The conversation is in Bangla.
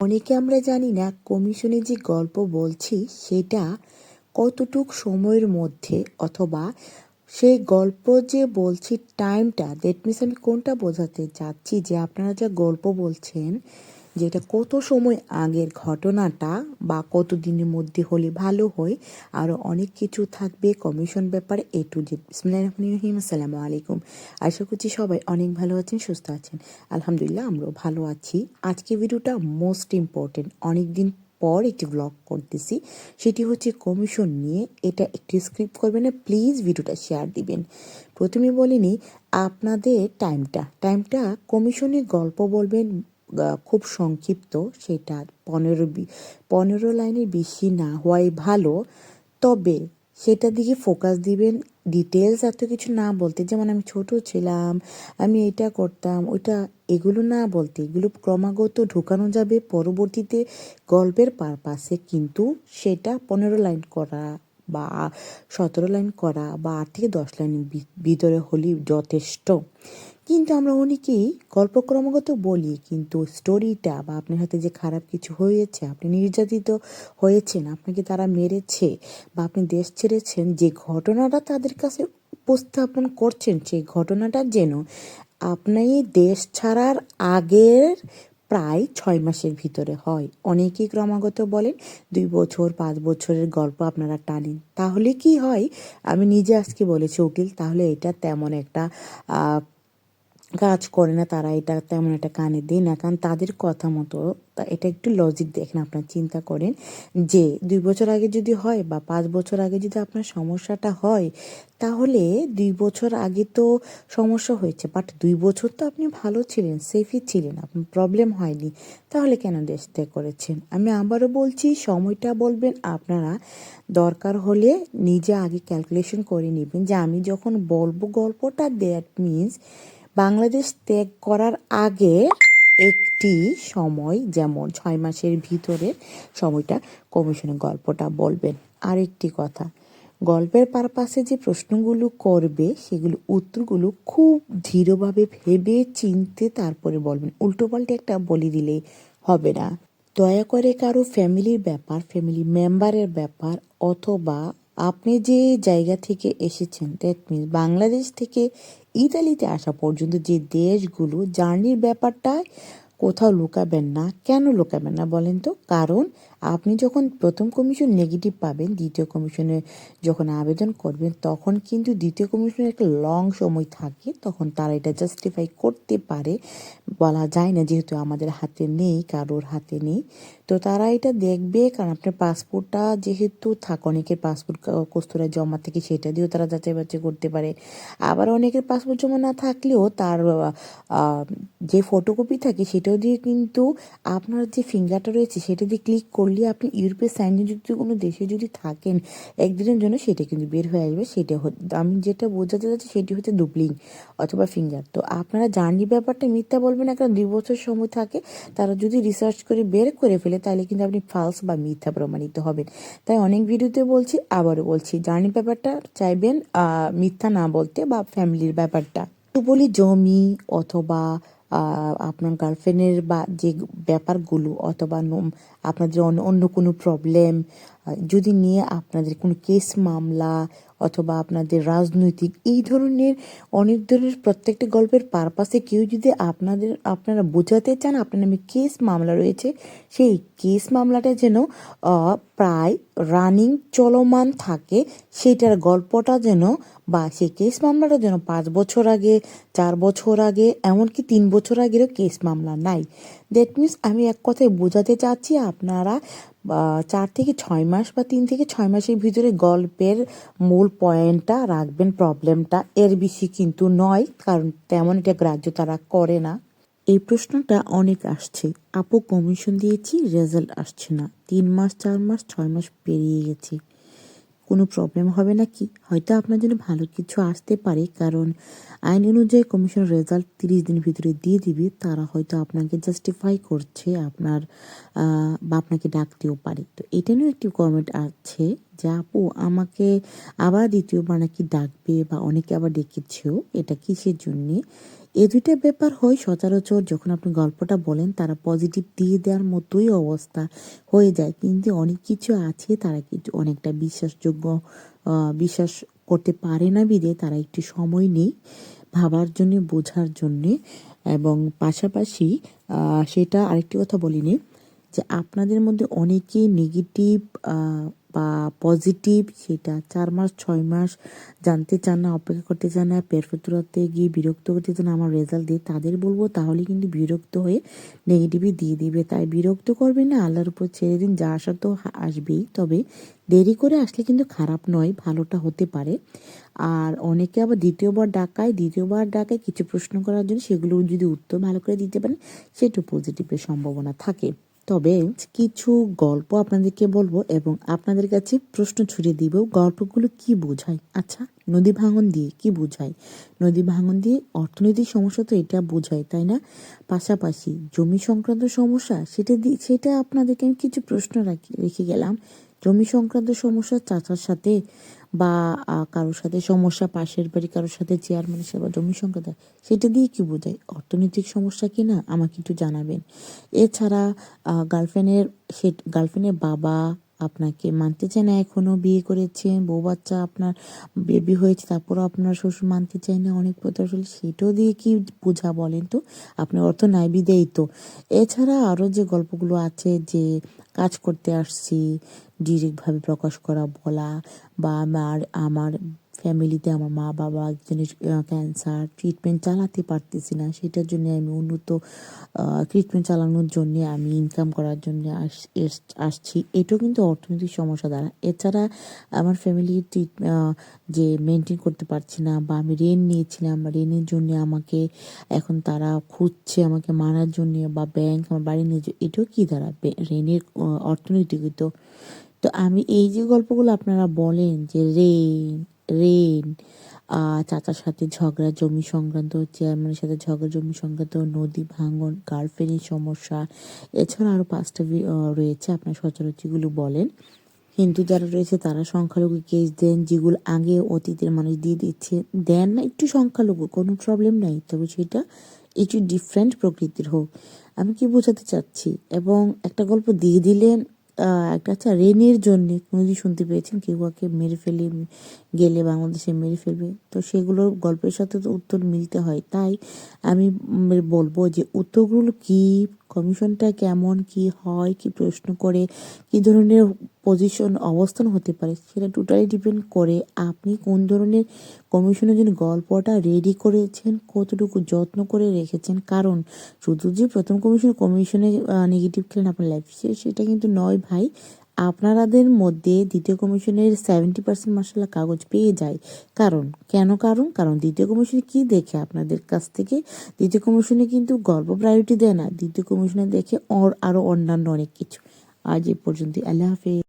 অনেকে আমরা জানি না কমিশনে যে গল্প বলছি, সেটা কতটুক সময়ের মধ্যে অথবা সেই গল্প যে বলছি টাইমটা দ্যাট মিনস আমি কোনটা বোঝাতে চাচ্ছি যে আপনারা যা গল্প বলছেন যেটা কত সময় আগের ঘটনাটা বা কত দিনের মধ্যে হলে ভালো হয় আরও অনেক কিছু থাকবে কমিশন ব্যাপারে এ টু জেড বিসমিল্লাহির রহমানির রহিম। আসসালামু আলাইকুম। আশা করছি সবাই অনেক ভালো আছেন, সুস্থ আছেন। আলহামদুলিল্লাহ, আমরাও ভালো আছি। আজকে ভিডিওটা মোস্ট ইম্পর্টেন্ট অনেক দিন পর একটি ব্লগ করতেছি। সেটি হচ্ছে কমিশন নিয়ে এটা একটি স্ক্রিপ্ট করবেন না প্লিজ ভিডিওটা শেয়ার দিবেন। প্রথমে বলিনি, আপনাদের টাইমটা টাইমটা কমিশনের গল্প বলবেন খুব সংক্ষিপ্ত, সেটা পনেরো পনেরো লাইনের বেশি না হওয়াই ভালো। তবে সেটার দিকে ফোকাস দিবেন ডিটেলস এত কিছু না বলতে, যেমন আমি ছোট ছিলাম, আমি এটা করতাম, ওইটা এগুলো না বলতে, এগুলো ক্রমাগত ঢুকানো যাবে পরবর্তীতে গল্পের পারপাসে কিন্তু সেটা পনেরো লাইন করা বা সতেরো লাইন করা বা আট থেকে দশ লাইনের ভি- ভিতরে হলেই যথেষ্ট। কিন্তু আমরা অনেকেই গল্প ক্রমাগত বলি, কিন্তু স্টোরিটা বা আপনার হাতে যে খারাপ কিছু হয়েছে, আপনি নির্যাতিত হয়েছেন, আপনাকে তারা মেরেছে বা আপনি দেশ ছেড়েছেন, যে ঘটনাটা তাদের কাছে উপস্থাপন করছেন, সেই ঘটনাটা যেন আপনি দেশ ছাড়ার আগের প্রায় ছয় মাসের ভিতরে হয়। অনেকেই ক্রমাগত বলেন, দুই বছর, পাঁচ বছরের গল্প আপনারা টানেন। তাহলে কি হয়? আমি নিজে আজকে বলেছি, উকিল, তাহলে এটা তেমন একটা কাজ করে না তারা এটা তেমন একটা কানে দেয় না। কারণ তাদের কথা মতো তা- এটা একটু লজিক দেখেন আপনার, চিন্তা করেন যে দুই বছর আগে যদি হয় বা পাঁচ বছর আগে যদি আপনার সমস্যাটা হয়, তাহলে দুই বছর আগে তো সমস্যা হয়েছে। বাট দুই বছর তো আপনি ভালো ছিলেন সেফই ছিলেন, আপনার প্রবলেম হয়নি। তাহলে কেন দেশ ত্যাগ করেছেন? আমি আবারও বলছি, সময়টা বলবেন আপনারা। দরকার হলে নিজে আগে ক্যালকুলেশন করে নেবেন যে আমি যখন বলব গল্পটা দ্যাট মিনস বাংলাদেশ ত্যাগ করার আগে একটি সময়, যেমন ছয় মাসের ভিতরে সময়টা কমিশনের গল্পটা বলবেন। আরেকটি কথা, গল্পের পারপাসে যে প্রশ্নগুলো করবে, সেগুলো উত্তরগুলো খুব ধীরভাবে ভেবে চিনতে তারপরে বলবেন। উল্টোপাল্টে একটা বলে দিলেই হবে না। দয়া করে কারও ফ্যামিলির ব্যাপার ফ্যামিলি মেম্বারের ব্যাপার, অথবা আপনি যে জায়গা থেকে এসেছেন দ্যাট মিনস বাংলাদেশ থেকে ইতালিতে আসা পর্যন্ত যে দেশগুলো, জার্নির ব্যাপারটা কোথাও লুকাবেন না। কেন লুকাবেন না বলেন তো? কারণ আপনি যখন প্রথম কমিশন নেগেটিভ পাবেন, দ্বিতীয় কমিশনে যখন আবেদন করবেন, তখন কিন্তু দ্বিতীয় কমিশনের একটা লং সময় থাকে, তখন তারা এটা জাস্টিফাই করতে পারে। বলা যায় না যেহেতু আমাদের হাতে নেই, কারোর হাতে নেই। তো তারা এটা দেখবে, কারণ আপনার পাসপোর্টটা যেহেতু থাক, অনেকের পাসপোর্ট কস্তুরা জমা থেকে, সেটা দিয়েও তারা যাচাই বাছাই করতে পারে। আবার অনেকের পাসপোর্ট জমা না থাকলেও তার যে ফটোকপি থাকে, সেটাও দিয়ে কিন্তু আপনার যে ফিঙ্গারটা রয়েছে, সেটা দিয়ে ক্লিক করলে আপনি ইউরোপের সাইনযুক্ত কোনো দেশে যদি থাকেন, একদিনের জন্য সেটা কিন্তু বের হয়ে আসবে, সেটা আমি যেটা বোঝাতে চাচ্ছি সেটি হচ্ছে ডুবলিং অথবা ফিঙ্গার তো আপনারা জার্নি ব্যাপারটা মিথ্যা বলবেন কারণ দুই বছর সময় থাকে, তারা যদি রিসার্চ করে বের করে ফেলে তাহলে কিন্তু আপনি ফালস বা মিথ্যা প্রমাণিত হবেন। তাই অনেক ভিডিওতে বলছি, আবারও বলছি, জার্নি ব্যাপারটা চাইবেন মিথ্যা না বলতে বা ফ্যামিলির ব্যাপারটা। বলি জমি অথবা আপনার গার্লফ্রেন্ডের বা যে ব্যাপারগুলো অথবা আপনাদের অন্য অন্য কোনো প্রবলেম যদি নিয়ে আপনাদের কোনো কেস মামলা অথবা আপনাদের রাজনৈতিক, এই ধরনের অনেক ধরনের প্রত্যেকটা গল্পের পারপাসে কেউ যদি আপনাদের, আপনারা বোঝাতে চান আপনার নামে কেস মামলা রয়েছে, সেই কেস মামলাটা যেন প্রায় রানিং চলমান থাকে সেটার গল্পটা যেন বা সেই কেস মামলাটা যেন পাঁচ বছর আগে, চার বছর আগে, এমনকি তিন বছর আগেরও কেস মামলা নাই। দ্যাট মিনস আমি এক কথায় বোঝাতে চাচ্ছি আপনারা চার থেকে ছয় মাস বা তিন থেকে ছয় মাসের ভিতরে গল্পের মূল পয়েন্টটা রাখবেন প্রবলেমটা এর বেশি কিন্তু নয়, কারণ তেমন এটা গ্রাহ্য তারা করে না। এই প্রশ্নটা অনেক আসছে। আপু কমিশন দিয়েছি, রেজাল্ট আসছে না। তিন মাস, চার মাস, ছয় মাস পেরিয়ে গেছে। কোনো প্রবলেম হবে না কি হয়তো আপনার জন্য ভালো কিছু আসতে পারে, কারণ আইন অনুযায়ী কমিশন রেজাল্ট তিরিশ দিন ভিতরে দিয়ে দিবে। তারা হয়তো আপনাকে জাস্টিফাই করছে, আপনার বা আপনাকে ডাকতেও পারে। তো এটা নিয়েও একটি কমেন্ট আছে যে আপু, আমাকে আবার দ্বিতীয়বার নাকি ডাকবে বা অনেকে আবার ডেকেছেও, এটা কিসের জন্যে? এ দুইটা ব্যাপার হয় সচরাচর যখন আপনি গল্পটা বলেন, তারা পজিটিভ দিয়ে দেওয়ার মতোই অবস্থা হয়ে যায়। কিন্তু অনেক কিছু আছে, তারা কিন্তু অনেকটা বিশ্বাসযোগ্য বিশ্বাস করতে পারে না বিদে, তারা একটু সময় নেই ভাবার জন্য, বোঝার জন্যে। এবং পাশাপাশি সেটা আরেকটি কথা বলিনি যে আপনাদের মধ্যে অনেকেই নেগেটিভ বা পজিটিভ সেটা চার মাস, ছয় মাস জানতে চান না, অপেক্ষা করতে চান না পেরফেতুরাতে গিয়ে বিরক্ত করতে চান, আমার রেজাল্ট দিয়ে তাদের বলব, তাহলে কিন্তু বিরক্ত হয়ে নেগেটিভই দিয়ে দিবে। তাই বিরক্ত করবেন না, আল্লাহর উপর ছেড়ে দিন, যা আসা তো আসবেই। তবে দেরি করে আসলে কিন্তু খারাপ নয়, ভালোটা হতে পারে। আর অনেকে আবার দ্বিতীয়বার ডাকায় দ্বিতীয়বার ডাকায় কিছু প্রশ্ন করার জন্য সেগুলো যদি উত্তর ভালো করে দিতে পারেন, সেটা পজিটিভের সম্ভাবনা থাকে। তবে কিছু গল্প আপনাদেরকে বলব এবং আপনাদের কাছে প্রশ্ন ছুড়ে দিব, গল্পগুলো কি বোঝায়? আচ্ছা নদী ভাঙন দিয়ে কি বোঝায়? নদী ভাঙন দিয়ে অর্থনৈতিক সমস্যা তো এটা বোঝায়, তাই না? পাশাপাশি জমি সংক্রান্ত সমস্যা, সেটা দিয়ে সেটা আপনাদেরকে আমি কিছু প্রশ্ন রাখি, রেখে গেলাম। জমি সংক্রান্ত সমস্যা চাচার সাথে বা কারোর সাথে সমস্যা, পাশের বাড়ি কারোর সাথে চেয়ারম্যান হিসেবে বা জমি দেয় সেটা দিয়ে কি বোঝায়? অর্থনৈতিক সমস্যা কি না? আমাকে একটু জানাবেন। এছাড়া গার্লফ্রেন্ডের সে গার্লফ্রেন্ডের বাবা আপনাকে মানতে চায় না এখনও বিয়ে করেছে, বউ বাচ্চা আপনার বেবি হয়েছে, তারপরও আপনার শ্বশুর মানতে চায় না, অনেক কথা আসলে সেটাও দিয়ে কি বোঝা বলেন তো? আপনার অর্থ নাই বিদেই তো। এছাড়া আরও যে গল্পগুলো আছে যে কাজ করতে আসছি ডিরেক্টভাবে প্রকাশ করা বলা বা আমার আমার ফ্যামিলিতে আমার মা বাবা একজনের ক্যান্সার ট্রিটমেন্ট চালাতে পারতেছি না। সেটার জন্য আমি উন্নত ট্রিটমেন্ট চালানোর জন্য আমি ইনকাম করার জন্য আসছি। এটাও কিন্তু অর্থনৈতিক সমস্যা দ্বারা। এছাড়া আমার ফ্যামিলি যে মেনটেন করতে পারছি না বা আমি ঋণ নিয়েছিলাম, ঋণের জন্য আমাকে এখন তারা খুঁজছে, আমাকে মারার জন্য বা ব্যাংক আমার বাড়ি নিয়ে এটাও কি দ্বারা? ঋণের অর্থনৈতিক তো তো আমি এই যে গল্পগুলো আপনারা বলেন যে ঋণ আহ, চাচার সাথে ঝগড়া জমি সংক্রান্ত চেয়ারম্যানের সাথে ঝগড়া জমি সংক্রান্ত নদী ভাঙন গার্লফ্রেন্ডের সমস্যা। এছাড়া আরও পাঁচটা রয়েছে আপনার সচরাচরগুলো বলেন। হিন্দু যারা রয়েছে তারা সংখ্যালঘু কেস দেন যেগুলো আগে অতীতের মানুষ দিয়ে দিচ্ছে দেন না একটু সংখ্যালঘু কোনো প্রবলেম নাই তবে সেটা একটু ডিফারেন্ট প্রকৃতির হোক। আমি কি বোঝাতে চাচ্ছি? এবং একটা গল্প দিয়ে দিলেন একটা আচ্ছা রেনের জন্য কোনোদিন শুনতে পেয়েছেন, কেউ কাউকে মেরে ফেলে, গেলে বাংলাদেশে মেরে ফেলবে। তো সেগুলোর গল্পের সাথে তো উত্তর মিলতে হয়। তাই আমি বলব যে উত্তরগুলো কি, কমিশনটা কেমন, কি হয়, কি প্রশ্ন করে, কি ধরনের পজিশন অবস্থান হতে পারে, সেটা টোটালি ডিপেন্ড করে আপনি কোন ধরনের কমিশনের জন্য গল্পটা রেডি করেছেন, কতটুকু যত্ন করে রেখেছেন। কারণ শুধু যে প্রথম কমিশন কমিশনে নেগেটিভ খেলেন আপনার লাইফ সেটা কিন্তু নয় ভাই। আপনারাদের মধ্যে দ্বিতীয় কমিশনের সেভেন্টি পার্সেন্ট মাসাল্লাহ কাগজ পেয়ে যায়। কারণ, কেন কারণ? কারণ দ্বিতীয় কমিশনে কি দেখে আপনাদের কাছ থেকে? দ্বিতীয় কমিশনে কিন্তু গল্প প্রায়োরিটি দেয় না, দ্বিতীয় কমিশনে দেখে ওর আরও অন্যান্য অনেক কিছু। আজ এ পর্যন্ত আল্লাহ হাফেজ।